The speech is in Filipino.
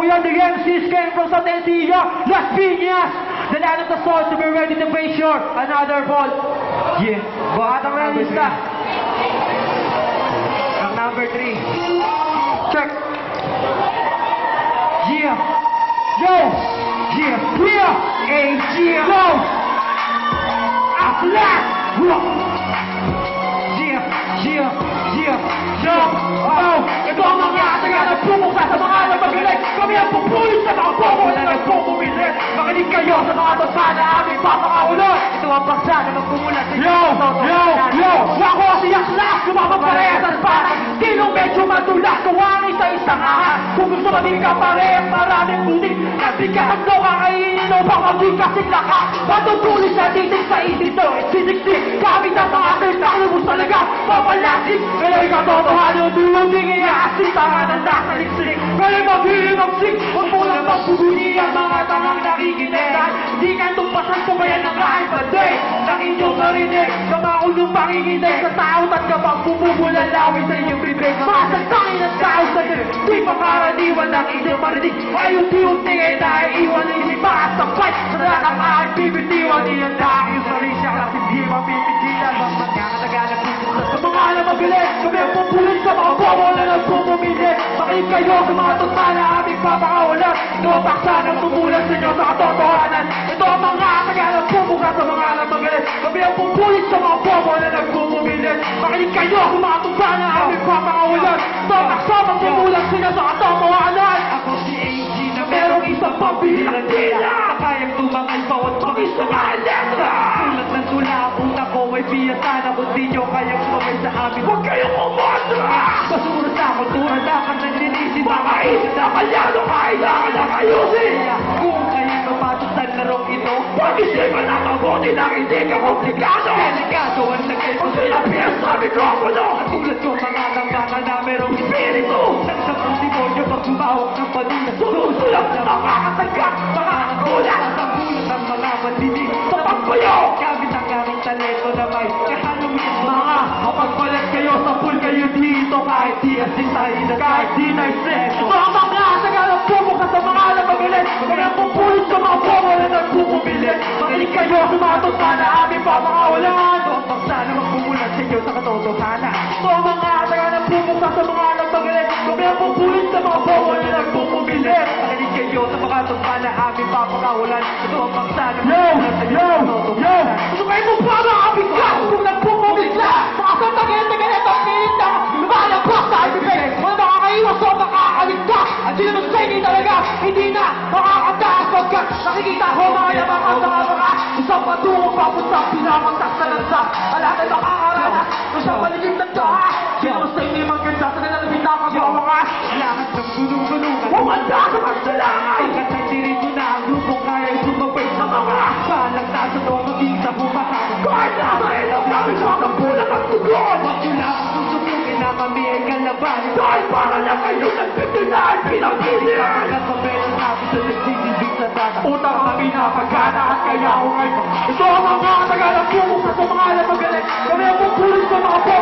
we are the MCs came from Satencia, Las Piñas, the land of the soul to be ready to face your another ball. Yeah, baka ang realista. Ang number three. Check. Yeah. Yo. Yeah. Yeah. Hey, yeah. Yo. Atlas. Rock. Yeah. Yeah. Yeah. Yo. Oh. Makinig kayo sa mga basa na aming papakaulo. Ito ang baksa na magpumulat sa Yo! Yo! Yo! Ako si Atlas. Kumapapalaya sa parang Sinong medyo madulas Gawa ang isa-isang ahas Kung gusto maging ka parehas Maraming butik Nagbigat ang gawa kainin o baka maging kasing lakas Matutulis na titig sa isip to Sisiksik Gamit ang mga akin Lubos talaga Papalasik Kaya katotohanan Tulungin Iaasik Tanga ng nasa liksik Kaya maghiling ang sik Huwag magbubuni Ang mga tangang nakikinig Di ka tumpasan kung kaya nangahay pa day Nang inyong narinig Sa mga ulong panginginig Sa tao at kapag bumubula Lawin sa inyong bibig Masagtangin ang tao sa ganun Di makaraniwan ng inyong marinig. Ayun unti-unti ay naiiwan Hindi makasabay Sa nakakain bibitiwan Iyan na aking sarili Kasi di mapipigilan ang puso sa mga alam mabilis Kami ang pupulit sa mga bobo na nagpupumili Makinig kayo sa mga tuta na aming papakawalan Ito ang paksa ng tumulan sa inyo sa katotohanan. Ito ang mga tagalang pumuka sa mga alam mabilis Kami ang pupulit sa mga bobo na nagpupumili Makinig kayo sa mga tuta na aming papakawalan? Ito ang paksa ng tumulan sa inyo sa katotohanan. Ako si AG na merong isang pambilang tila. Kayang tumangal bawat mag-isa nga letra utak ko ay biyasa na kung di nyo kayang sumay sa amin. Huwag kayong umontra Basura sa kultura dapat nanlinisip Mga isip na kalyado kailangan na ayusin Kung kayo papasok sa larong ito. Pag-isipan na mabuti na hindi ka komplikado! Delikado ang lagay mo sila piyas sa mikropono At tulad ko mga lambangan na merong espiritu. Sa pusi mo nyo pag sumawak ng panuna Sumusulap na makakatagat Mga kagulat Sa bulat ng mga mandinig Sa pagbayo Gamit dito Kahit di asin tayo na kahit di na iseso Mga mga tagalog pumuka sa mga alamagalit Kaya pupulit sa mga bobo na nagpupumilit Makinig kayo sa mga tuta na aming papakawalan Ito ang paksa na magpumulat sa inyo sa katotohanan ang mga tagalog pumuka sa mga alamagalit Kaya pupulit sa mga bobo na nagpupumilit Makinig kayo sa mga tuta na aming papakawalan Ito ang paksa na magpumulat sa inyo sa katotohanan Gusto kayo mo pa mga abigas kung nagpupumigla papunta pinamagtas sa lansa Alam ay makakaranas Kung sa paligid ng taha Sino sa hindi maganda. Sa nilalabit na kagawangas Lahat ng gulong-gulungan Umanda sa pagsalangay Pagkat nagdirito na ang grupong kaya sumabay sa mga Balang nasa to maging sa bumakas Kahit na mahirap namin sa kampunan at tugon. Huwag nyo lang susubukin na kami ay kalaban. Dahil para lang kayo nagpipinahan pinag-ilihan At pabelang namin sa sa Utang kami na pagkana at kaya ako ngayon. Ito ang mga Kami ang pupulis sa mga bobo na nagpupumilit Makinig kayo sa mga tuta